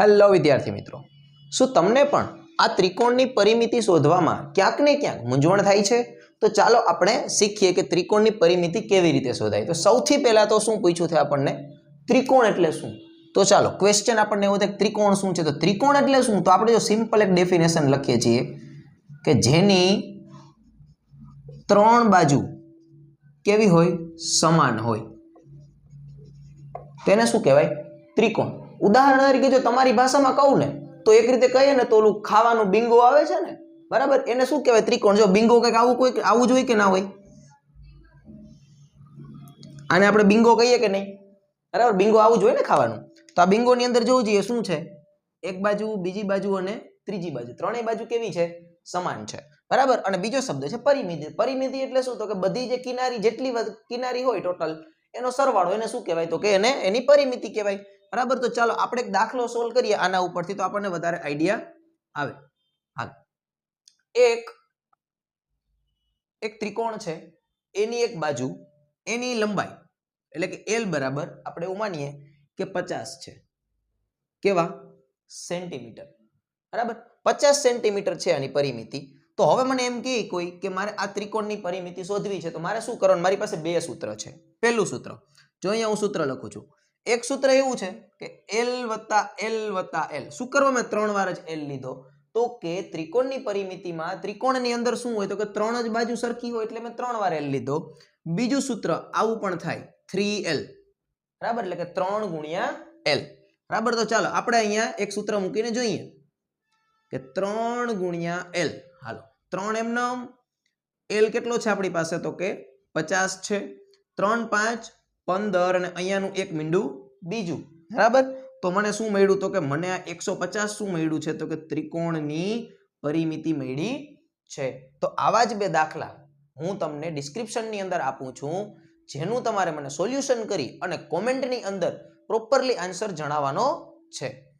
Hello વિદ્યાર્થી મિત્રો. શું તમને પણ આ ત્રિકોણની પરિમિતિ શોધવામાં ક્યાંક ને ક્યાંક મૂંઝવણ થાય છે? તો ચાલો આપણે શીખીએ કે ત્રિકોણની પરિમિતિ કેવી રીતે શોધાય. તો સૌથી પહેલાં તો શું પૂછ્યું છે આપણને? ત્રિકોણ એટલે શું? તો ચાલો ક્વેશ્ચન આપણને એવું થાય ત્રિકોણ શું છે? તો ત્રિકોણ એટલે શું? તો આપણે જો સિમ્પલ એક ડેફિનેશન લખીએ છીએ કે જેની ત્રણ બાજુ કેવી હોય? સમાન હોય. તેને શું કહેવાય? ત્રિકોણ. ઉદાહરણ તરીકે જો તમારી ભાષામાં કહું ને, તો એક રીતે કહીએ ને તો ઓલું ખાવાનું બિંગો આવે છે ને, બરાબર? એને શું કહેવાય? ત્રિકોણ. જો બિંગો કંઈક આવું કોઈ આવું જોઈએ કે ના હોય? આને આપણે બિંગો કહીએ કે નહીં? બરાબર? બિંગો આવું જોઈએ ને ખાવાનું. તો આ બિંગોની અંદર જોવું જોઈએ, શું છે? એક બાજુ, બીજી બાજુ અને ત્રીજી બાજુ. ત્રણેય બાજુ કેવી છે? સમાન છે. બરાબર? અને બીજો શબ્દ છે પરિમિતિ. પરિમિતિ એટલે શું? તો કે બધી જે કિનારી, જેટલી કિનારી હોય ટોટલ, એનો સરવાળો એને શું કહેવાય? તો કે એને, એની પરિમિતિ કહેવાય. બરાબર? તો ચાલો આપણે એક દાખલો સોલ્વ કરીએ. આના ઉપરથી તો આપણને વધારે આઈડિયા આવે. હાલ. એક એક ત્રિકોણ છે. એની એક બાજુ, એની લંબાઈ, એટલે કે એલ બરાબર આપણે એવું માનીએ કે પચાસ છે. કેવા? સેન્ટીમીટર. બરાબર? પચાસ સેન્ટીમીટર છે આની પરિમિતિ. તો હવે મને એમ કહે કોઈ કે મારે આ ત્રિકોણની પરિમિતિ શોધવી છે, તો મારે શું કરવાનું? મારી પાસે બે સૂત્ર છે. પહેલું સૂત્ર. જો અહીંયા હું સૂત્ર લખું છું. એક સૂત્ર એવું છે કે એલ વત્તા એલ વત્તા એલ શું કરવા? મેં ત્રણ વાર જ એલ લીધો. તો કે ત્રિકોણની પરિમિતિમાં, ત્રિકોણની અંદર શું હોય? તો કે ત્રણ જ બાજુ સરખી હોય એટલે મેં ત્રણ વાર એલ લીધો. બીજું સૂત્ર આવું પણ થાય. Three L. બરાબર? એટલે કે ત્રણ ગુણ્યા એલ બરાબર? તો ચાલો, આપણે અહીંયા એક સૂત્ર મૂકીને જોઈએ. કે ત્રણ ગુણ્યા એલ હાલો. ત્રણ એમ નામ એલ કેટલો છે આપણી પાસે? તો કે પચાસ છે. ત્રણ પાંચ પંદર અને અહીંયાનું એક મીંડું બીજું. બરાબર? તો મને શું મળ્યું? તો કે મને આ એકસો શું મળ્યું છે? તો કે ત્રિકોણની પરિમિતિ મળી છે. તો આવા જ બે દાખલા હું તમને ડિસ્ક્રિપ્શનની અંદર આપું છું, જેનું તમારે મને સોલ્યુશન કરી અને કોમેન્ટની અંદર પ્રોપરલી આન્સર જણાવવાનો છે.